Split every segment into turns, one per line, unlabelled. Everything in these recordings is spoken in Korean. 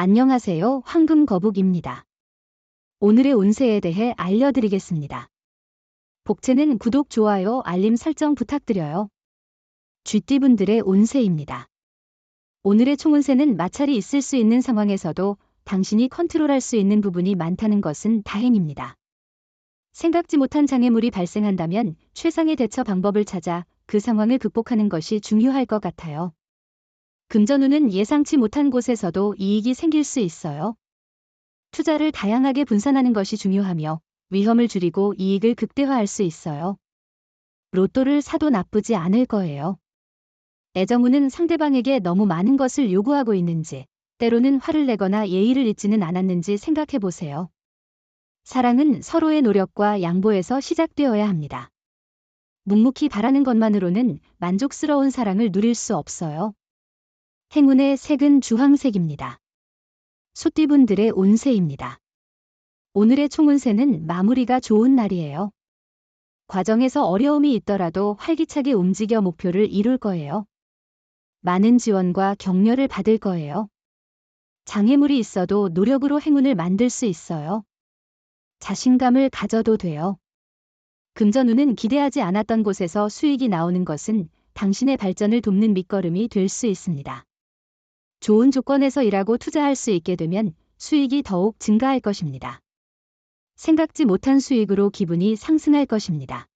안녕하세요. 황금 거북입니다. 오늘의 운세에 대해 알려드리겠습니다. 복채는 구독, 좋아요, 알림 설정 부탁드려요. 쥐띠분들의 운세입니다. 오늘의 총운세는 마찰이 있을 수 있는 상황에서도 당신이 컨트롤할 수 있는 부분이 많다는 것은 다행입니다. 생각지 못한 장애물이 발생한다면 최상의 대처 방법을 찾아 그 상황을 극복하는 것이 중요할 것 같아요. 금전운은 예상치 못한 곳에서도 이익이 생길 수 있어요. 투자를 다양하게 분산하는 것이 중요하며 위험을 줄이고 이익을 극대화할 수 있어요. 로또를 사도 나쁘지 않을 거예요. 애정운은 상대방에게 너무 많은 것을 요구하고 있는지, 때로는 화를 내거나 예의를 잊지는 않았는지 생각해 보세요. 사랑은 서로의 노력과 양보에서 시작되어야 합니다. 묵묵히 바라는 것만으로는 만족스러운 사랑을 누릴 수 없어요. 행운의 색은 주황색입니다. 소띠분들의 운세입니다. 오늘의 총운세는 마무리가 좋은 날이에요. 과정에서 어려움이 있더라도 활기차게 움직여 목표를 이룰 거예요. 많은 지원과 격려를 받을 거예요. 장애물이 있어도 노력으로 행운을 만들 수 있어요. 자신감을 가져도 돼요. 금전운은 기대하지 않았던 곳에서 수익이 나오는 것은 당신의 발전을 돕는 밑거름이 될 수 있습니다. 좋은 조건에서 일하고 투자할 수 있게 되면 수익이 더욱 증가할 것입니다. 생각지 못한 수익으로 기분이 상승할 것입니다.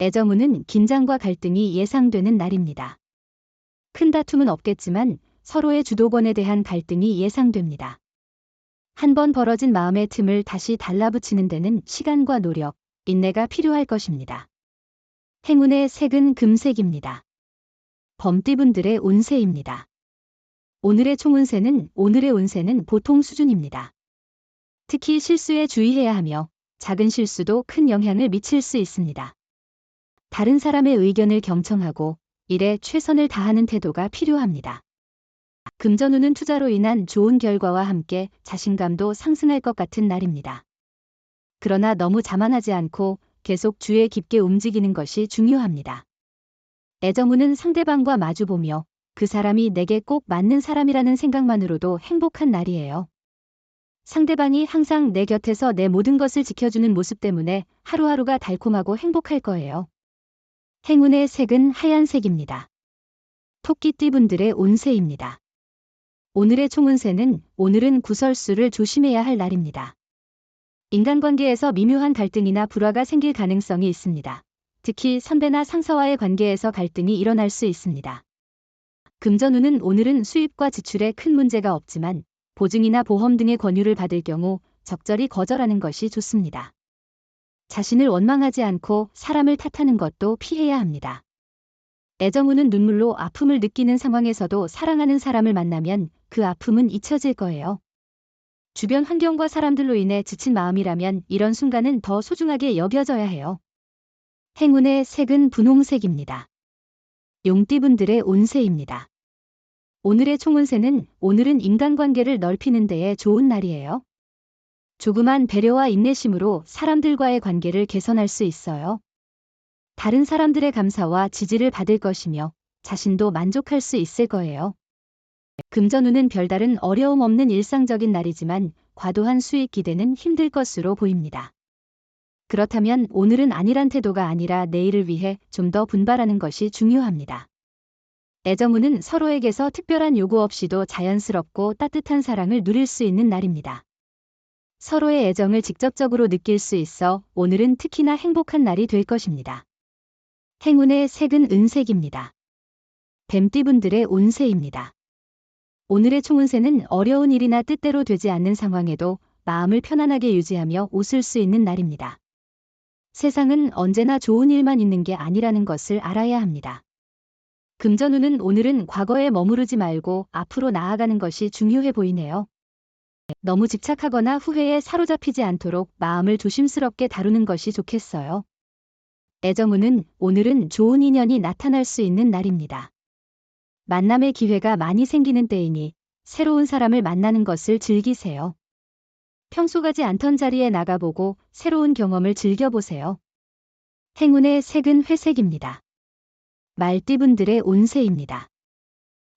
애정운은 긴장과 갈등이 예상되는 날입니다. 큰 다툼은 없겠지만 서로의 주도권에 대한 갈등이 예상됩니다. 한 번 벌어진 마음의 틈을 다시 달라붙이는 데는 시간과 노력, 인내가 필요할 것입니다. 행운의 색은 금색입니다. 범띠분들의 운세입니다. 오늘의 총운세는 오늘의 운세는 보통 수준입니다. 특히 실수에 주의해야 하며 작은 실수도 큰 영향을 미칠 수 있습니다. 다른 사람의 의견을 경청하고 일에 최선을 다하는 태도가 필요합니다. 금전운은 투자로 인한 좋은 결과와 함께 자신감도 상승할 것 같은 날입니다. 그러나 너무 자만하지 않고 계속 주에 깊게 움직이는 것이 중요합니다. 애정운은 상대방과 마주보며 그 사람이 내게 꼭 맞는 사람이라는 생각만으로도 행복한 날이에요. 상대방이 항상 내 곁에서 내 모든 것을 지켜주는 모습 때문에 하루하루가 달콤하고 행복할 거예요. 행운의 색은 하얀색입니다. 토끼띠분들의 운세입니다. 오늘의 총운세는 오늘은 구설수를 조심해야 할 날입니다. 인간관계에서 미묘한 갈등이나 불화가 생길 가능성이 있습니다. 특히 선배나 상사와의 관계에서 갈등이 일어날 수 있습니다. 금전운은 오늘은 수입과 지출에 큰 문제가 없지만 보증이나 보험 등의 권유를 받을 경우 적절히 거절하는 것이 좋습니다. 자신을 원망하지 않고 사람을 탓하는 것도 피해야 합니다. 애정운은 눈물로 아픔을 느끼는 상황에서도 사랑하는 사람을 만나면 그 아픔은 잊혀질 거예요. 주변 환경과 사람들로 인해 지친 마음이라면 이런 순간은 더 소중하게 여겨져야 해요. 행운의 색은 분홍색입니다. 용띠분들의 운세입니다. 오늘의 총운세는 오늘은 인간관계를 넓히는 데에 좋은 날이에요. 조그만 배려와 인내심으로 사람들과의 관계를 개선할 수 있어요. 다른 사람들의 감사와 지지를 받을 것이며 자신도 만족할 수 있을 거예요. 금전운은 별다른 어려움 없는 일상적인 날이지만 과도한 수익 기대는 힘들 것으로 보입니다. 그렇다면 오늘은 아니란 태도가 아니라 내일을 위해 좀 더 분발하는 것이 중요합니다. 애정운은 서로에게서 특별한 요구 없이도 자연스럽고 따뜻한 사랑을 누릴 수 있는 날입니다. 서로의 애정을 직접적으로 느낄 수 있어 오늘은 특히나 행복한 날이 될 것입니다. 행운의 색은 은색입니다. 뱀띠분들의 운세입니다. 오늘의 총운세는 어려운 일이나 뜻대로 되지 않는 상황에도 마음을 편안하게 유지하며 웃을 수 있는 날입니다. 세상은 언제나 좋은 일만 있는 게 아니라는 것을 알아야 합니다. 금전운은 오늘은 과거에 머무르지 말고 앞으로 나아가는 것이 중요해 보이네요. 너무 집착하거나 후회에 사로잡히지 않도록 마음을 조심스럽게 다루는 것이 좋겠어요. 애정운은 오늘은 좋은 인연이 나타날 수 있는 날입니다. 만남의 기회가 많이 생기는 때이니 새로운 사람을 만나는 것을 즐기세요. 평소 가지 않던 자리에 나가보고 새로운 경험을 즐겨보세요. 행운의 색은 회색입니다. 말띠분들의 운세입니다.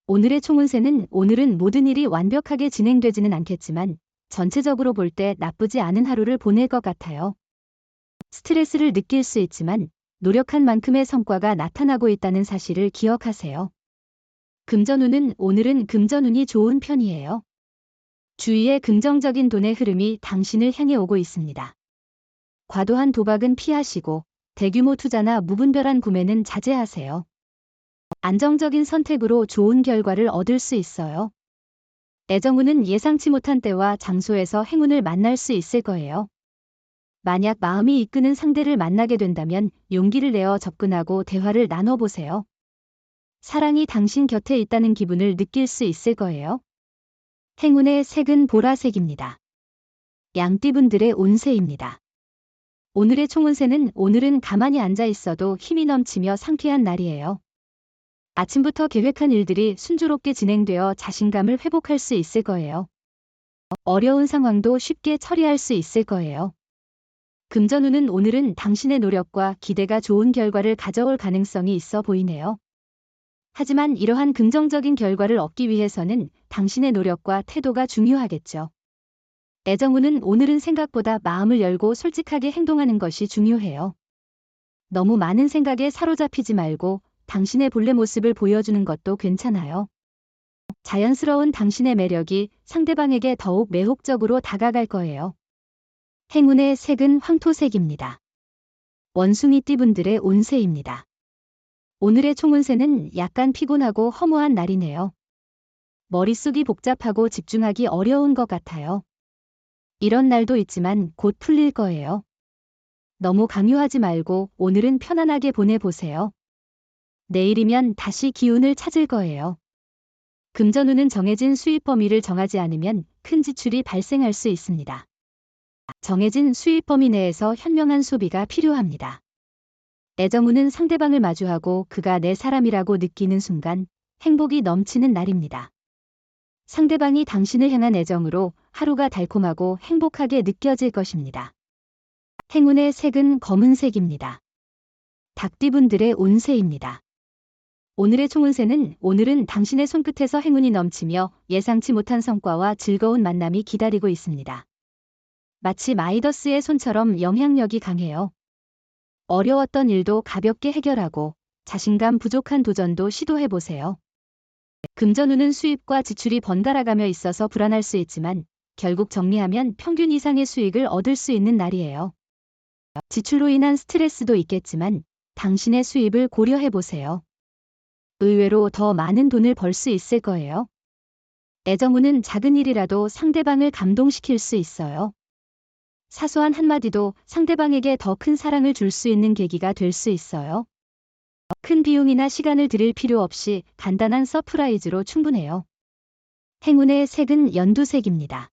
오늘의 총운세는 오늘은 모든 일이 완벽하게 진행되지는 않겠지만 전체적으로 볼 때 나쁘지 않은 하루를 보낼 것 같아요. 스트레스를 느낄 수 있지만 노력한 만큼의 성과가 나타나고 있다는 사실을 기억하세요. 금전운은 오늘은 금전운이 좋은 편이에요. 주위의 긍정적인 돈의 흐름이 당신을 향해 오고 있습니다. 과도한 도박은 피하시고 대규모 투자나 무분별한 구매는 자제하세요. 안정적인 선택으로 좋은 결과를 얻을 수 있어요. 애정운은 예상치 못한 때와 장소에서 행운을 만날 수 있을 거예요. 만약 마음이 이끄는 상대를 만나게 된다면 용기를 내어 접근하고 대화를 나눠보세요. 사랑이 당신 곁에 있다는 기분을 느낄 수 있을 거예요. 행운의 색은 보라색입니다. 양띠분들의 운세입니다. 오늘의 총운세는 오늘은 가만히 앉아 있어도 힘이 넘치며 상쾌한 날이에요. 아침부터 계획한 일들이 순조롭게 진행되어 자신감을 회복할 수 있을 거예요. 어려운 상황도 쉽게 처리할 수 있을 거예요. 금전운은 오늘은 당신의 노력과 기대가 좋은 결과를 가져올 가능성이 있어 보이네요. 하지만 이러한 긍정적인 결과를 얻기 위해서는 당신의 노력과 태도가 중요하겠죠. 애정운은 오늘은 생각보다 마음을 열고 솔직하게 행동하는 것이 중요해요. 너무 많은 생각에 사로잡히지 말고 당신의 본래 모습을 보여주는 것도 괜찮아요. 자연스러운 당신의 매력이 상대방에게 더욱 매혹적으로 다가갈 거예요. 행운의 색은 황토색입니다. 원숭이 띠분들의 운세입니다. 오늘의 총운세는 약간 피곤하고 허무한 날이네요. 머릿속이 복잡하고 집중하기 어려운 것 같아요. 이런 날도 있지만 곧 풀릴 거예요. 너무 강요하지 말고 오늘은 편안하게 보내보세요. 내일이면 다시 기운을 찾을 거예요. 금전운은 정해진 수입 범위를 정하지 않으면 큰 지출이 발생할 수 있습니다. 정해진 수입 범위 내에서 현명한 소비가 필요합니다. 애정운은 상대방을 마주하고 그가 내 사람이라고 느끼는 순간 행복이 넘치는 날입니다. 상대방이 당신을 향한 애정으로 하루가 달콤하고 행복하게 느껴질 것입니다. 행운의 색은 검은색입니다. 닭띠분들의 운세입니다. 오늘의 총운세는 오늘은 당신의 손끝에서 행운이 넘치며 예상치 못한 성과와 즐거운 만남이 기다리고 있습니다. 마치 마이더스의 손처럼 영향력이 강해요. 어려웠던 일도 가볍게 해결하고 자신감 부족한 도전도 시도해보세요. 금전운은 수입과 지출이 번갈아가며 있어서 불안할 수 있지만 결국 정리하면 평균 이상의 수익을 얻을 수 있는 날이에요. 지출로 인한 스트레스도 있겠지만 당신의 수입을 고려해 보세요. 의외로 더 많은 돈을 벌 수 있을 거예요. 애정운은 작은 일이라도 상대방을 감동시킬 수 있어요. 사소한 한마디도 상대방에게 더 큰 사랑을 줄 수 있는 계기가 될 수 있어요. 큰 비용이나 시간을 들일 필요 없이 간단한 서프라이즈로 충분해요. 행운의 색은 연두색입니다.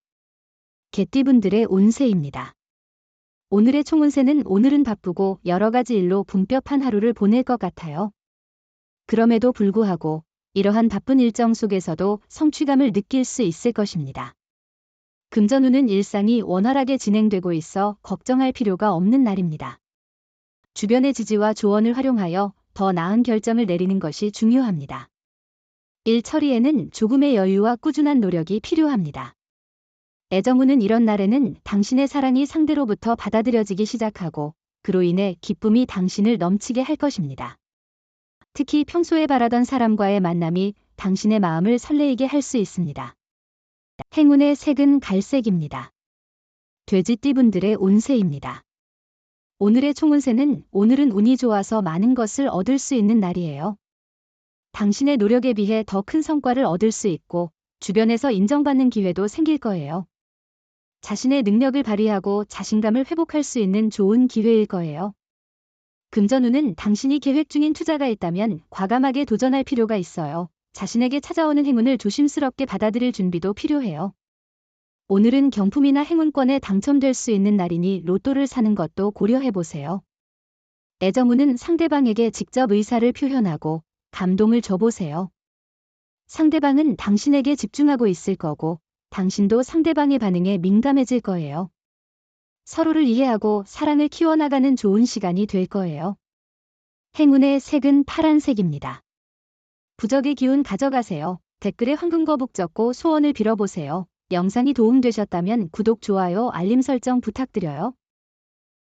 개띠분들의 운세입니다. 오늘의 총운세는 오늘은 바쁘고 여러 가지 일로 분뼈한 하루를 보낼 것 같아요. 그럼에도 불구하고 이러한 바쁜 일정 속에서도 성취감을 느낄 수 있을 것입니다. 금전운은 일상이 원활하게 진행되고 있어 걱정할 필요가 없는 날입니다. 주변의 지지와 조언을 활용하여 더 나은 결정을 내리는 것이 중요합니다. 일 처리에는 조금의 여유와 꾸준한 노력이 필요합니다. 애정운은 이런 날에는 당신의 사랑이 상대로부터 받아들여지기 시작하고 그로 인해 기쁨이 당신을 넘치게 할 것입니다. 특히 평소에 바라던 사람과의 만남이 당신의 마음을 설레이게 할 수 있습니다. 행운의 색은 갈색입니다. 돼지띠분들의 운세입니다. 오늘의 총운세는 오늘은 운이 좋아서 많은 것을 얻을 수 있는 날이에요. 당신의 노력에 비해 더 큰 성과를 얻을 수 있고 주변에서 인정받는 기회도 생길 거예요. 자신의 능력을 발휘하고 자신감을 회복할 수 있는 좋은 기회일 거예요. 금전운은 당신이 계획 중인 투자가 있다면 과감하게 도전할 필요가 있어요. 자신에게 찾아오는 행운을 조심스럽게 받아들일 준비도 필요해요. 오늘은 경품이나 행운권에 당첨될 수 있는 날이니 로또를 사는 것도 고려해보세요. 애정운은 상대방에게 직접 의사를 표현하고 감동을 줘보세요. 상대방은 당신에게 집중하고 있을 거고 당신도 상대방의 반응에 민감해질 거예요. 서로를 이해하고 사랑을 키워나가는 좋은 시간이 될 거예요. 행운의 색은 파란색입니다. 부적의 기운 가져가세요. 댓글에 황금거북 적고 소원을 빌어보세요. 영상이 도움되셨다면 구독, 좋아요, 알림 설정 부탁드려요.